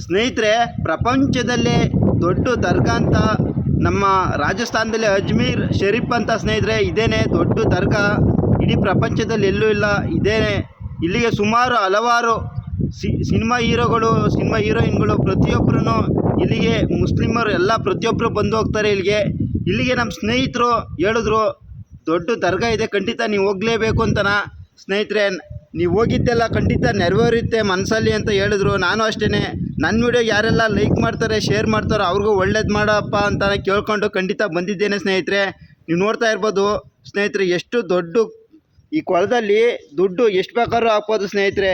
ಸ್ನೇಹಿತರೆ, ಪ್ರಪಂಚದಲ್ಲೇ ದೊಡ್ಡ ದರ್ಗಾ ಅಂತ ನಮ್ಮ ರಾಜಸ್ಥಾನದಲ್ಲಿ ಅಜ್ಮೀರ್ ಶರೀಫ್ ಅಂತ ಸ್ನೇಹಿತರೆ, ಇದೇನೆ ದೊಡ್ಡ ದರ್ಗಾ ಇಡೀ ಪ್ರಪಂಚದಲ್ಲಿ ಎಲ್ಲೂ ಇಲ್ಲ, ಇದೇನೆ. ಇಲ್ಲಿಗೆ ಸುಮಾರು ಹಲವಾರು ಸಿನಿಮಾ ಹೀರೋಗಳು, ಸಿನಿಮಾ ಹೀರೋಯಿನ್ಗಳು ಪ್ರತಿಯೊಬ್ಬರೂ ಇಲ್ಲಿಗೆ ಮುಸ್ಲಿಮರು, ಎಲ್ಲ ಪ್ರತಿಯೊಬ್ಬರು ಬಂದು ಹೋಗ್ತಾರೆ ಇಲ್ಲಿಗೆ. ಇಲ್ಲಿಗೆ ನಮ್ಮ ಸ್ನೇಹಿತರು ಹೇಳಿದ್ರು, ದೊಡ್ಡ ದರ್ಗಾ ಇದೆ, ಖಂಡಿತ ನೀವು ಹೋಗಲೇಬೇಕು ಅಂತನ. ಸ್ನೇಹಿತರೆ ನೀವು ಹೋಗಿದ್ದೆಲ್ಲ ಖಂಡಿತ ನೆರವೇರುತ್ತೆ ಮನಸ್ಸಲ್ಲಿ ಅಂತ ಹೇಳಿದ್ರು. ನಾನು ಅಷ್ಟೇ ನನ್ನ ವಿಡಿಯೋ ಯಾರೆಲ್ಲ ಲೈಕ್ ಮಾಡ್ತಾರೆ ಶೇರ್ ಮಾಡ್ತಾರೋ ಅವ್ರಿಗೂ ಒಳ್ಳೇದು ಮಾಡಪ್ಪ ಅಂತ ಕೇಳ್ಕೊಂಡು ಖಂಡಿತ ಬಂದಿದ್ದೇನೆ ಸ್ನೇಹಿತರೆ. ನೀವು ನೋಡ್ತಾ ಇರ್ಬೋದು ಸ್ನೇಹಿತರೆ, ಎಷ್ಟು ದೊಡ್ಡ ಈ ಕೊಳದಲ್ಲಿ ದುಡ್ಡು ಎಷ್ಟು ಬೇಕಾದ್ರೂ ಹಾಕ್ಬೋದು ಸ್ನೇಹಿತರೆ.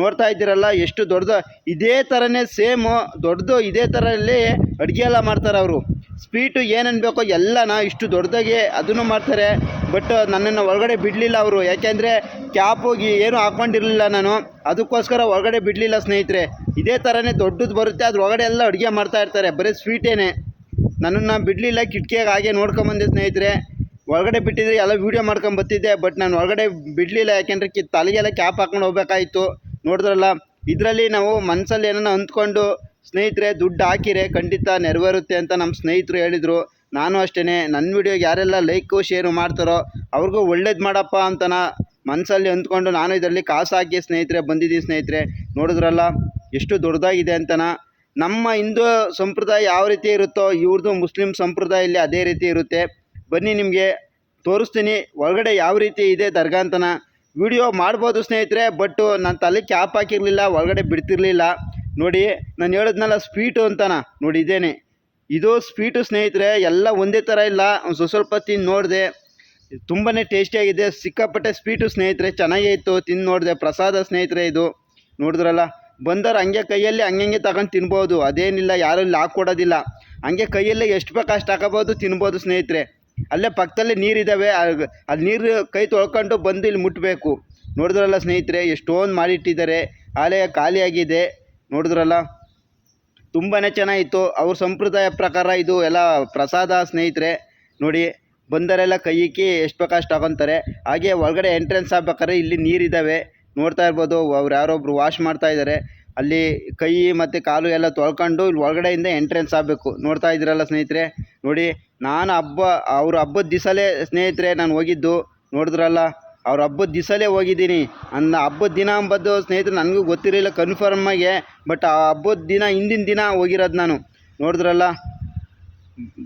ನೋಡ್ತಾ ಇದ್ದೀರಲ್ಲ, ಎಷ್ಟು ದೊಡ್ಡದು. ಇದೇ ಥರನೇ ಸೇಮು ದೊಡ್ಡದು ಇದೇ ಥರಲ್ಲಿ ಅಡುಗೆ ಎಲ್ಲ ಮಾಡ್ತಾರೆ ಅವರು. ಸ್ವೀಟು ಏನೇನು ಬೇಕೋ ಎಲ್ಲನ ಇಷ್ಟು ದೊಡ್ಡದಾಗಿ ಅದನ್ನು ಮಾಡ್ತಾರೆ. ಬಟ್ ನನ್ನನ್ನು ಒಳಗಡೆ ಬಿಡಲಿಲ್ಲ ಅವರು. ಯಾಕೆಂದರೆ ಕ್ಯಾಪ್ ಹೋಗಿ ಏನೂ ಹಾಕ್ಕೊಂಡಿರಲಿಲ್ಲ ನಾನು. ಅದಕ್ಕೋಸ್ಕರ ಒಳಗಡೆ ಬಿಡಲಿಲ್ಲ ಸ್ನೇಹಿತರೆ. ಇದೇ ಥರನೇ ದೊಡ್ಡದು ಬರುತ್ತೆ. ಅದ್ರ ಒಳಗಡೆ ಎಲ್ಲ ಅಡುಗೆ ಮಾಡ್ತಾ ಇರ್ತಾರೆ. ಬರೀ ಸ್ವೀಟೇನೆ ನನ್ನನ್ನು ಬಿಡಲಿಲ್ಲ, ಕಿಟಕಿಯಾಗ ಹಾಗೆ ನೋಡ್ಕೊಂಬಂದೆ ಸ್ನೇಹಿತರೆ. ಒಳಗಡೆ ಬಿಟ್ಟಿದ್ರೆ ಎಲ್ಲ ವೀಡಿಯೋ ಮಾಡ್ಕೊಂಡು ಬರ್ತಿದ್ದೆ ಬಟ್ ನಾನು ಒಳಗಡೆ ಬಿಡಲಿಲ್ಲ. ಯಾಕೆಂದರೆ ಕಿ ತಲೆಗೆಲ್ಲ ಕ್ಯಾಪ್ ಹಾಕ್ಕೊಂಡು ಹೋಗ್ಬೇಕಾಯಿತು. ನೋಡಿದ್ರಲ್ಲ? ಇದರಲ್ಲಿ ನಾವು ಮನಸ್ಸಲ್ಲಿ ಏನನ್ನ ಅಂದ್ಕೊಂಡು ಸ್ನೇಹಿತರೆ, ದುಡ್ಡು ಹಾಕಿರೆ ಖಂಡಿತ ನೆರವೇರುತ್ತೆ ಅಂತ ನಮ್ಮ ಸ್ನೇಹಿತರು ಹೇಳಿದರು. ನಾನು ಅಷ್ಟೇ ನನ್ನ ವಿಡಿಯೋಗೆ ಯಾರೆಲ್ಲ ಲೈಕು, ಶೇರು ಮಾಡ್ತಾರೋ ಅವ್ರಿಗೂ ಒಳ್ಳೇದು ಮಾಡಪ್ಪ ಅಂತನ ಮನಸ್ಸಲ್ಲಿ ಅಂದ್ಕೊಂಡು ನಾನು ಇದರಲ್ಲಿ ಕಾಸು ಹಾಕಿ ಸ್ನೇಹಿತರೆ, ಬಂದಿದ್ದೀನಿ ಸ್ನೇಹಿತರೆ. ನೋಡಿದ್ರಲ್ಲ, ಎಷ್ಟು ದೊಡ್ಡದಾಗಿದೆ ಅಂತನ ನಮ್ಮ ಹಿಂದೂ ಸಂಪ್ರದಾಯ ಯಾವ ರೀತಿ ಇರುತ್ತೋ ಇವ್ರದ್ದು ಮುಸ್ಲಿಂ ಸಂಪ್ರದಾಯ ಇಲ್ಲಿ ಅದೇ ರೀತಿ ಇರುತ್ತೆ. ಬನ್ನಿ ನಿಮಗೆ ತೋರಿಸ್ತೀನಿ ಒಳಗಡೆ ಯಾವ ರೀತಿ ಇದೆ ದರ್ಗಾ ಅಂತನ ವಿಡಿಯೋ ಮಾಡ್ಬೋದು ಸ್ನೇಹಿತರೆ ಬಟ್ ನನ್ನ ತಲೆ ಕ್ಯಾಪ್ ಹಾಕಿರಲಿಲ್ಲ, ಒಳಗಡೆ ಬಿಡ್ತಿರ್ಲಿಲ್ಲ. ನೋಡಿ, ನಾನು ಹೇಳಿದ್ನಲ್ಲ ಸ್ವೀಟು ಅಂತಾನ. ನೋಡಿ, ಇದೇನೆ. ಇದು ಸ್ವೀಟು ಸ್ನೇಹಿತರೆ, ಎಲ್ಲ ಒಂದೇ ಥರ ಇಲ್ಲ. ಒಂದು ಸ್ವಲ್ಪ ತಿಂದು ನೋಡಿದೆ. ತುಂಬಾ ಟೇಸ್ಟಿಯಾಗಿದೆ ಸಿಕ್ಕಾಪಟ್ಟೆ ಸ್ವೀಟು ಸ್ನೇಹಿತರೆ, ಚೆನ್ನಾಗೇ ಇತ್ತು. ತಿಂದು ನೋಡಿದೆ. ಪ್ರಸಾದ ಸ್ನೇಹಿತರೆ ಇದು. ನೋಡಿದ್ರಲ್ಲ? ಬಂದವ್ರು ಹಂಗೆ ಕೈಯಲ್ಲಿ ಹಂಗೆ ತಗೊಂಡು ತಿನ್ಬೋದು. ಅದೇನಿಲ್ಲ, ಯಾರು ಇಲ್ಲಿ ಹಾಕ್ಕೊಡೋದಿಲ್ಲ ಹಂಗೆ ಕೈಯಲ್ಲಿ ಎಷ್ಟು ಬೇಕು ಅಷ್ಟು ಹಾಕೋಬೋದು, ತಿನ್ಬೋದು ಸ್ನೇಹಿತರೆ. ಅಲ್ಲೇ ಪಕ್ಕದಲ್ಲಿ ನೀರಿದ್ದಾವೆ ಅಲ್ಲಿ ನೀರು ಕೈ ತೊಳ್ಕೊಂಡು ಬಂದು ಇಲ್ಲಿ ಮುಟ್ಟಬೇಕು ನೋಡಿದ್ರಲ್ಲ ಸ್ನೇಹಿತರೆ, ಎಷ್ಟೊಂದು ಮಾಡಿಟ್ಟಿದ್ದಾರೆ ಆಲಯ ಖಾಲಿಯಾಗಿದೆ. ನೋಡಿದ್ರಲ್ಲ? ತುಂಬಾ ಚೆನ್ನಾಗಿತ್ತು. ಅವ್ರ ಸಂಪ್ರದಾಯ ಪ್ರಕಾರ ಇದು ಎಲ್ಲ ಪ್ರಸಾದ ಸ್ನೇಹಿತರೆ, ನೋಡಿ, ಬಂದರೆಲ್ಲ ಕೈ ಇಕ್ಕಿ ಎಷ್ಟು ಬೇಕಾ ಅಷ್ಟು ತಗೊತಾರೆ. ಹಾಗೆ ಒಳಗಡೆ ಎಂಟ್ರೆನ್ಸ್ ಆಗ್ಬೇಕಾದ್ರೆ ಇಲ್ಲಿ ನೀರಿದ್ದಾವೆ ನೋಡ್ತಾ ಇರ್ಬೋದು, ಅವ್ರು ಯಾರೊಬ್ರು ವಾಶ್ ಮಾಡ್ತಾ ಇದ್ದಾರೆ ಅಲ್ಲಿ ಕೈ ಮತ್ತು ಕಾಲು ಎಲ್ಲ ತೊಳ್ಕೊಂಡು ಇಲ್ಲಿ ಒಳಗಡೆಯಿಂದ ಎಂಟ್ರೆನ್ಸ್ ಆಗಬೇಕು. ನೋಡ್ತಾ ಇದ್ದೀರಲ್ಲ ಸ್ನೇಹಿತರೆ? ನೋಡಿ, ನಾನು ಹಬ್ಬ, ಅವ್ರ ಹಬ್ಬದ ದಿವಸಲೇ ಸ್ನೇಹಿತರೆ, ನಾನು ಹೋಗಿದ್ದು. ನೋಡಿದ್ರಲ್ಲ? ಅವ್ರ ಹಬ್ಬದ ದಿವಸಲೇ ಹೋಗಿದ್ದೀನಿ. ಅನ್ನ ಹಬ್ಬದ ದಿನ ಅಂಬದ್ದು ಸ್ನೇಹಿತರೆ ನನಗೂ ಗೊತ್ತಿರಲಿಲ್ಲ ಕನ್ಫರ್ಮ್ ಆಗಿ. ಬಟ್ ಆ ಹಬ್ಬದ ದಿನ, ಹಿಂದಿನ ದಿನ ಹೋಗಿರೋದು ನಾನು. ನೋಡಿದ್ರಲ್ಲ?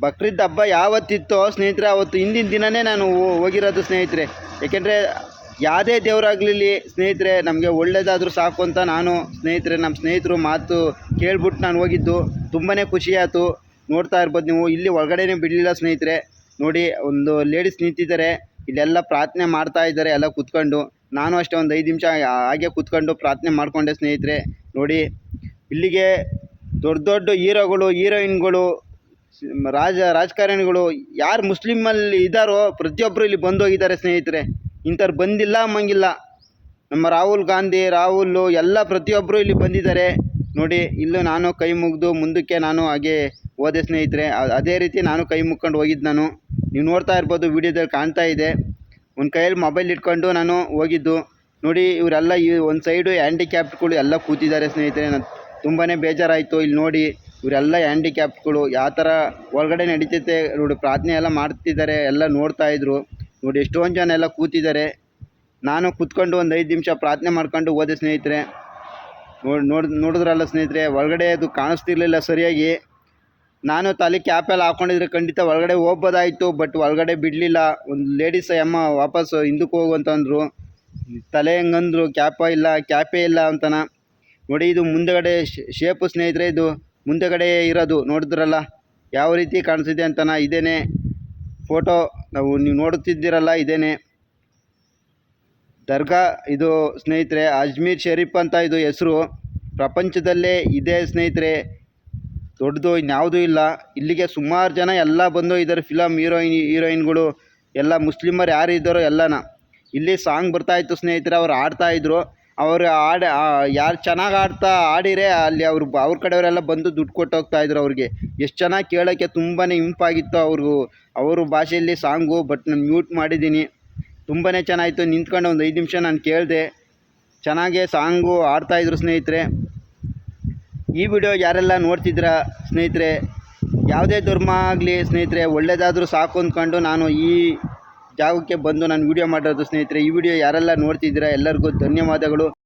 ಬಕ್ರೀದ್ ಹಬ್ಬ ಯಾವತ್ತಿತ್ತೋ ಸ್ನೇಹಿತರೆ, ಅವತ್ತು ಹಿಂದಿನ ದಿನವೇ ನಾನು ಹೋಗಿರೋದು ಸ್ನೇಹಿತರೆ. ಏಕೆಂದರೆ ಯಾವುದೇ ದೇವರಾಗಲಿ ಸ್ನೇಹಿತರೆ, ನಮಗೆ ಒಳ್ಳೇದಾದರೂ ಸಾಕು ಅಂತ ನಾನು ಸ್ನೇಹಿತರೆ ನಮ್ಮ ಸ್ನೇಹಿತರು ಮಾತು ಕೇಳ್ಬಿಟ್ಟು ನಾನು ಹೋಗಿದ್ದು. ತುಂಬಾ ಖುಷಿ ಆಯಿತು. ನೋಡ್ತಾ ಇರ್ಬೋದು ನೀವು. ಇಲ್ಲಿ ಒಳಗಡೆನೇ ಬಿಡಲಿಲ್ಲ ಸ್ನೇಹಿತರೆ. ನೋಡಿ, ಒಂದು ಲೇಡೀಸ್ ನಿಂತಿದ್ದಾರೆ. ಇಲ್ಲೆಲ್ಲ ಪ್ರಾರ್ಥನೆ ಮಾಡ್ತಾ ಇದ್ದಾರೆ ಎಲ್ಲ ಕುತ್ಕೊಂಡು. ನಾನು ಅಷ್ಟೇ ಒಂದು ಐದು ನಿಮಿಷ ಹಾಗೆ ಕೂತ್ಕೊಂಡು ಪ್ರಾರ್ಥನೆ ಮಾಡಿಕೊಂಡೆ ಸ್ನೇಹಿತರೆ. ನೋಡಿ, ಇಲ್ಲಿಗೆ ದೊಡ್ಡ ದೊಡ್ಡ ಹೀರೋಗಳು, ಹೀರೋಯಿನ್ಗಳು, ರಾಜ, ರಾಜಕಾರಣಿಗಳು ಯಾರು ಮುಸ್ಲಿಮಲ್ಲಿ ಇದ್ದಾರೋ ಪ್ರತಿಯೊಬ್ಬರು ಇಲ್ಲಿ ಬಂದು ಹೋಗಿದ್ದಾರೆ ಸ್ನೇಹಿತರೆ. ಇಂಥವ್ರು ಬಂದಿಲ್ಲ ಮಂಗಿಲ್ಲ ನಮ್ಮ ರಾಹುಲ್ ಗಾಂಧಿ, ರಾಹುಲ್, ಎಲ್ಲ ಪ್ರತಿಯೊಬ್ಬರು ಇಲ್ಲಿ ಬಂದಿದ್ದಾರೆ. ನೋಡಿ, ಇಲ್ಲೂ ನಾನು ಕೈ ಮುಗಿದು ಮುಂದಕ್ಕೆ ನಾನು ಹಾಗೆ ಹೋದೆ ಸ್ನೇಹಿತರೆ ಅದೇ ರೀತಿ ನಾನು ಕೈ ಮುಕ್ಕೊಂಡು ಹೋಗಿದ್ದು ನಾನು. ನೀವು ನೋಡ್ತಾ ಇರ್ಬೋದು ವಿಡಿಯೋದಲ್ಲಿ ಕಾಣ್ತಾ ಇದೆ. ಒಂದು ಕೈಯಲ್ಲಿ ಮೊಬೈಲ್ ಇಟ್ಕೊಂಡು ನಾನು ಹೋಗಿದ್ದು. ನೋಡಿ, ಇವರೆಲ್ಲ ಈ ಒಂದು ಸೈಡು ಹ್ಯಾಂಡಿಕ್ಯಾಪ್ಟ್ಗಳು ಎಲ್ಲ ಕೂತಿದ್ದಾರೆ ಸ್ನೇಹಿತರೆ. ನಾನು ತುಂಬಾ ಬೇಜಾರಾಯಿತು ಇಲ್ಲಿ ನೋಡಿ, ಇವರೆಲ್ಲ ಹ್ಯಾಂಡಿಕ್ಯಾಪ್ಟ್ಗಳು ಯಾವ ಥರ ಒಳಗಡೆ ನಡೀತೈತೆ ನೋಡಿ, ಪ್ರಾರ್ಥನೆ ಎಲ್ಲ ಮಾಡ್ತಿದ್ದಾರೆ, ಎಲ್ಲ ನೋಡ್ತಾ ಇದ್ರು. ನೋಡಿ, ಎಷ್ಟೊಂದು ಜನ ಎಲ್ಲ ಕೂತಿದ್ದಾರೆ. ನಾನು ಕೂತ್ಕೊಂಡು ಒಂದು ಐದು ನಿಮಿಷ ಪ್ರಾರ್ಥನೆ ಮಾಡ್ಕೊಂಡು ಹೋದೆ ಸ್ನೇಹಿತರೆ. ನೋಡಿ ನೋಡಿ ನೋಡಿದ್ರಲ್ಲ ಸ್ನೇಹಿತರೆ, ಒಳಗಡೆ ಅದು ಕಾಣಿಸ್ತಿರ್ಲಿಲ್ಲ ಸರಿಯಾಗಿ. ನಾನು ತಲೆ ಕ್ಯಾಪೆಲ್ಲ ಹಾಕೊಂಡಿದ್ರೆ ಖಂಡಿತ ಒಳಗಡೆ ಹೋಗ್ಬೋದಾಯಿತು ಬಟ್ ಒಳಗಡೆ ಬಿಡಲಿಲ್ಲ. ಒಂದು ಲೇಡೀಸ್ ಅಮ್ಮ ವಾಪಸ್ ಹಿಂದಕ್ಕೆ ಹೋಗು ಅಂತಂದರು ತಲೆ ಹೆಂಗಂದ್ರು, ಕ್ಯಾಪ ಇಲ್ಲ, ಕ್ಯಾಪೇ ಇಲ್ಲ ಅಂತನ. ನೋಡಿ ಇದು ಮುಂದೆಗಡೆ ಶೇಪು ಸ್ನೇಹಿತರೆ ಇದು. ಮುಂದೆಗಡೆ ಇರೋದು, ನೋಡಿದ್ರಲ್ಲ? ಯಾವ ರೀತಿ ಕಾಣಿಸಿದೆ ಅಂತನ, ಇದೇನೆ. ಫೋಟೋ ನಾವು ನೀವು ನೋಡುತ್ತಿದ್ದೀರಲ್ಲ, ಇದೇನೆ. ದರ್ಗಾ, ಇದು ಸ್ನೇಹಿತರೆ, ಅಜ್ಮೀರ್ ಶರೀಫ್ ಅಂತ ಇದು ಹೆಸರು. ಪ್ರಪಂಚದಲ್ಲೇ ಇದೆ ಸ್ನೇಹಿತರೆ. ದೊಡ್ಡದು ಇನ್ಯಾವುದೂ ಇಲ್ಲ. ಇಲ್ಲಿಗೆ ಸುಮಾರು ಜನ ಎಲ್ಲ ಬಂದು ಇದ್ದಾರೆ ಫಿಲಮ್ ಹೀರೋಯಿನ್ ಹೀರೋಯಿನ್ಗಳು ಎಲ್ಲ ಮುಸ್ಲಿಮರು ಯಾರು ಇದ್ದಾರೋ ಎಲ್ಲನ. ಇಲ್ಲಿ ಸಾಂಗ್ ಬರ್ತಾಯಿತ್ತು ಸ್ನೇಹಿತರೆ, ಅವ್ರು ಆಡ್ತಾಯಿದ್ರು ಅವರು ಆಡ ಯಾರು ಚೆನ್ನಾಗಿ ಆಡ್ತಾ ಆಡಿರೆ ಅಲ್ಲಿ ಅವರು, ಅವ್ರ ಕಡೆಯವರೆಲ್ಲ ಬಂದು ದುಡ್ಡು ಕೊಟ್ಟು ಹೋಗ್ತಾಯಿದ್ರು ಅವ್ರಿಗೆ. ಎಷ್ಟು ಚೆನ್ನಾಗಿ ಕೇಳೋಕ್ಕೆ ತುಂಬಾ ಇಂಪಾಗಿತ್ತು ಅವ್ರಿಗೂ. ಅವರು ಭಾಷೆಯಲ್ಲಿ ಸಾಂಗು ಬಟ್ ನಾನು ಮ್ಯೂಟ್ ಮಾಡಿದ್ದೀನಿ. ತುಂಬಾ ಚೆನ್ನಾಗಿತ್ತು ನಿಂತ್ಕೊಂಡು ಒಂದು ಐದು ನಿಮಿಷ ನಾನು ಕೇಳಿದೆ. ಚೆನ್ನಾಗೇ ಸಾಂಗು ಆಡ್ತಾಯಿದ್ರು ಸ್ನೇಹಿತರೆ. ಈ ವಿಡಿಯೋ ಯಾರೆಲ್ಲ ನೋಡ್ತಿದ್ರ ಸ್ನೇಹಿತರೆ, ಯಾವುದೇ ಧರ್ಮ ಆಗಲಿ ಸ್ನೇಹಿತರೆ ಒಳ್ಳೆಯದಾದ್ರೂ ಸಾಕು ಅಂದ್ಕೊಂಡು ನಾನು ಈ ಜಾಗಕ್ಕೆ ಬಂದು ನಾನು ವಿಡಿಯೋ ಮಾಡಿರೋದು ಸ್ನೇಹಿತರೆ. ಈ ವಿಡಿಯೋ ಯಾರೆಲ್ಲ ನೋಡ್ತಿದ್ದೀರಾ ಎಲ್ಲರಿಗೂ ಧನ್ಯವಾದಗಳು.